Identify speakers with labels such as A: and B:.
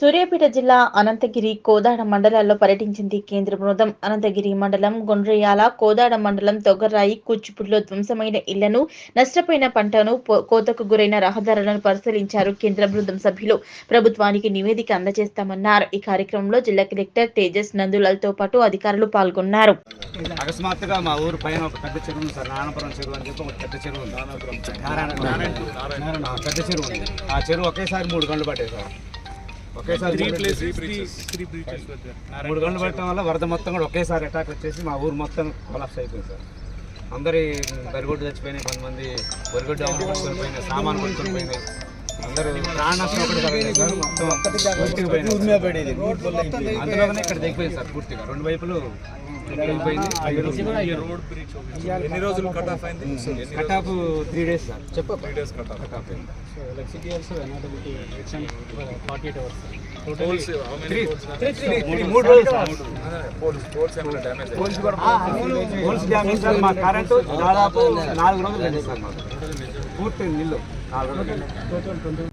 A: సూర్యాపేట జిల్లా అనంతగిరి కోదాడ మండలాల్లో పర్యటించింది కేంద్ర బృందం. అనంతగిరి మండలం గొండ్రయాల కోదాడ మండలం తొగర్రాయి కూచిపూడిలో ధ్వంసమైన ఇళ్ళను నష్టపోయిన పంటను కోతకు గురైన రహదారులను పరిశీలించారు కేంద్ర బృందం సభ్యులు. ప్రభుత్వానికి నివేదిక అందజేస్తామన్నారు. ఈ కార్యక్రమంలో జిల్లా కలెక్టర్ తేజస్ నందులాల్తో పాటు అధికారులు పాల్గొన్నారు.
B: అకస్మాత్తుగా మా ఊరు పైన ఒక పెద్ద చెరువు ఉంది సార్. నారాయణపురం చెరువు అని చెప్పి ఒక పెద్ద చెరువు ఉంది. నారాయణ నారాయణ ఆ, పెద్ద చెరువు ఉంది. ఆ చెరువు ఒకేసారి మూడు గంటలు సార్. ఒకేసారి మూడు గంటలు పట్టడం వల్ల వరద మొత్తం కూడా ఒకేసారి అటాక్ వచ్చేసి మా ఊరు మొత్తం కొలాప్స్ అయిపోయింది సార్. అందరి బరిగొడ్డు చచ్చిపోయినాయి కొంతమంది బరిగొడ్డు పట్టుకొని పోయినాయి సామాన్ పట్టుకొని పోయినాయి. అందరూ ప్రాణ నష్టం ఒకటి జరిగింది సార్ మొత్తం పూర్తిగా పోయినాయి. అందులోనే ఇక్కడ దిగిపోయింది సార్ పూర్తిగా. రెండు వైపులు
C: ఎన్ని రోజులు కట్ ఆఫ్ అయింది
B: cut off three days sir చెప్పు
C: three days cut off
B: cut off అయింది
C: poles how many poles?
B: Three మూడు రోజులు సార్
C: పోల్స్ పోల్స్ ఏమైనా డ్యామేజ్
B: పోల్స్ డ్యామేజ్ సార్ మా కరెంటు దాదాపు నాలుగు రోజులు వెళ్ళింది సార్ మాకు పూర్తి నిల్లు నాలుగు రోజులు